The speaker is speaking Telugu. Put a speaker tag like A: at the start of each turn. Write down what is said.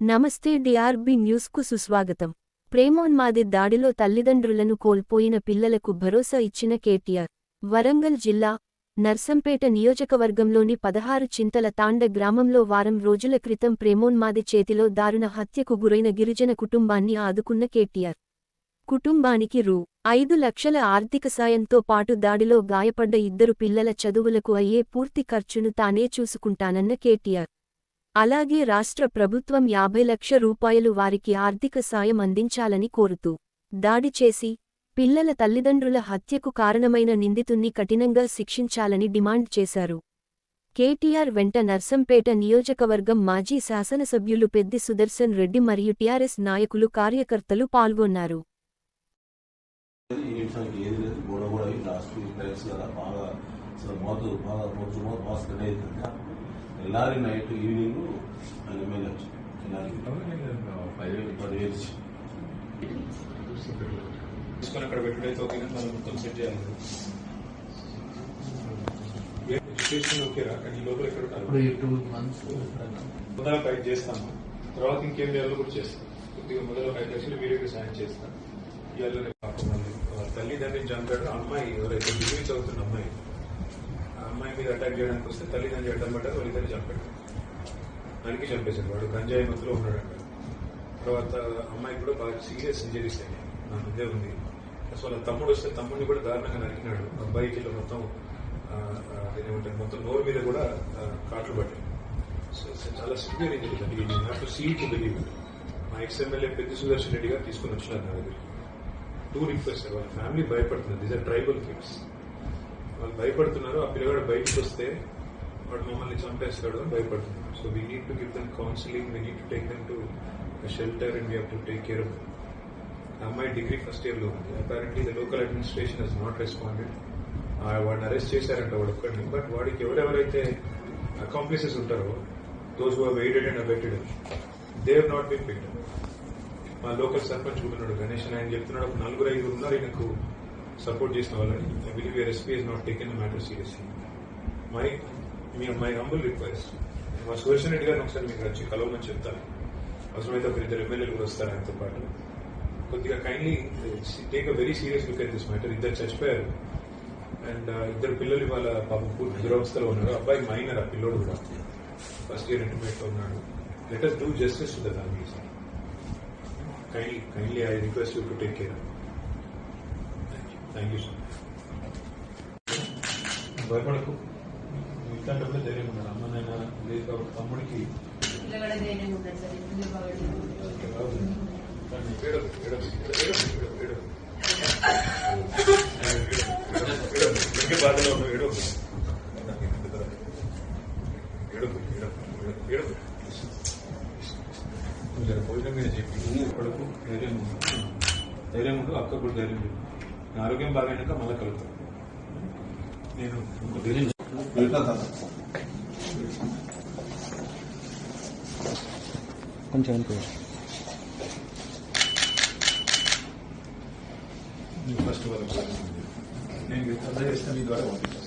A: నమస్తే డిఆర్బి న్యూస్కు సుస్వాగతం. ప్రేమోన్మాది దాడిలో తల్లిదండ్రులను కోల్పోయిన పిల్లలకు భరోసా ఇచ్చిన కేటీఆర్. వరంగల్ జిల్లా నర్సంపేట నియోజకవర్గంలోని పదహారు చింతల తాండ గ్రామంలో వారం రోజుల క్రితం ప్రేమోన్మాది చేతిలో దారుణ హత్యకు గురైన గిరిజన కుటుంబాన్ని ఆదుకున్న కేటీఆర్. కుటుంబానికి రూ. ఐదు లక్షల ఆర్థిక సాయంతో పాటు దాడిలో గాయపడ్డ ఇద్దరు పిల్లల చదువులకు అయ్యే పూర్తి ఖర్చును తానే చూసుకుంటానన్న కేటీఆర్. అలాగే రాష్ట్ర ప్రభుత్వం యాభై లక్ష రూపాయలు వారికి ఆర్థిక సాయం అందించాలని కోరుతూ దాడి చేసి పిల్లల తల్లిదండ్రుల హత్యకు కారణమైన నిందితుణ్ణి కఠినంగా శిక్షించాలని డిమాండ్ చేశారు. కేటీఆర్ వెంట నర్సంపేట నియోజకవర్గం మాజీ శాసనసభ్యులు పెద్ది సుదర్శన్ రెడ్డి మరియు టీఆర్ఎస్ నాయకులు కార్యకర్తలు పాల్గొన్నారు.
B: ఈ నిమిషానికి ఏది లేదు. గోడ కూడా అయ్యి లాస్ట్ టైమ్స్ కదా బాగా అవుతుంది ఎల్లారి నైట్ ఈవినింగ్ ఆయన మీద వచ్చి ఎల్లారి పదివేలు పదివేలు ఇచ్చి.
C: తీసుకొని అక్కడ పెట్టుడైతే ఓకే మనం మొత్తం సెట్ చేయాలి. ఎడ్యుకేషన్ ఓకేరా కానీ లోపల ఎక్కడ
D: ఇప్పుడు ఈ టూ మంత్స్
C: మొదల ఫైట్ చేస్తాము తర్వాత ఇంకేం చేయాలో కూడా చేస్తాం కొద్దిగా మొదల ఫైట్ లక్షలు వీడియోకి సాయం చేస్తాం ఇవాళ పాపం వాళ్ళు వాళ్ళ తల్లిదండ్రిని చంపాడు. అమ్మాయి ఎవరైతే డిగ్రీ చదువుతున్న మీద అటాక్ చేయడానికి వస్తే తల్లిదండ్రి అడ్డం పడ్డారు వాళ్ళిద్దరు చంపాడు నరికి చంపేశాడు వాడు. గంజాయి మత్తులో ఉన్నాడంట. తర్వాత అమ్మాయి కూడా బాగా సీరియస్ ఇంజరీస్ అయ్యాయి నా ముందే ఉంది. అసలు వాళ్ళ తమ్ముడు వస్తే తమ్ముడిని కూడా దారుణంగా నరికినాడు. అబ్బాయికి ఇలా మొత్తం ఏమంటారు మొత్తం నోరు మీద కూడా కాట్లు పడ్డాయి. సో చాలా సివియర్ ఇంజరీస్ అండి నాకు సీట్ బిలీవ్ మా ఎక్స్ఎమ్మెల్యే పెద్ద సుదర్శన్ రెడ్డి గారు తీసుకొని వచ్చినారు నా దగ్గర టూ రిక్వెస్ట్ వాళ్ళ ఫ్యామిలీ భయపడుతుంది దీస్ ఆర్ ట్రైబల్ కిడ్స్ వాళ్ళు భయపడుతున్నారు ఆ పిల్లగాడు బయటకు వస్తే వాడు మమ్మల్ని చంపేస్తాడు అని భయపడుతున్నారు. So we need to give them counselling we need to take them to shelter and we have to take care of అమ్మాయి డిగ్రీ ఫస్ట్ ఇయర్లో ఉంది apparently the local administration has not responded వాడిని అరెస్ట్ చేశారంట వాడు ఒక్కడిని. బట్ వాడికి ఎవరెవరైతే అకాంప్లిసెస్ ఉంటారో those who waited and abetted they have not been picked మా లోకల్ సర్పంచ్ ఉన్నాడు గణేష్ అని ఆయన చెప్తున్నాడు ఒక నలుగురు ఐదుగురు ఉన్నారు ఈయనకు సపోర్ట్ చేసిన వాళ్ళని. I believe your SP is not taken matter seriously my me my humble request మా సుదర్శన్ రెడ్డి గారిని ఒకసారి మీకు వచ్చి కలవమని చెప్తాను. అవసరమైతే ఒక ఇద్దరు ఎమ్మెల్యేలు కూడా వస్తారు ఆయనతో పాటు. కొద్దిగా kindly take a very serious look at this matter ఇద్దరు చచ్చిపోయారు. అండ్ uh, ఇద్దరు పిల్లలు ఇవాళ పాపం పూర్తి దురవస్థలో ఉన్నారు. అబ్బాయి మైనర్ ఆ పిల్లోడు కూడా. ఫస్ట్ ఇయర్ ఇంటర్మీడియట్ ఉన్నాడు. Let us do justice to the families kindly kindly I request you to take care thank you so భయపడకు. ఇట్లాంటప్పుడు ధైర్యం ఉన్నారు అమ్మ నాయన లేదు కాబట్టి తమ్ముడికి
E: సార్.
C: బాధలో భోజనం మీద చెప్పి కొడుకు ధైర్యం. ధైర్యం అక్క కూడా ధైర్యం ఆరోగ్యం బాగైనాక మళ్ళీ కలుగుతాం. నేను.
D: కొంచెం అనుకో
C: ఫస్ట్ వాళ్ళకి నేను అందజేస్తాను మీ ద్వారా పంపిస్తాను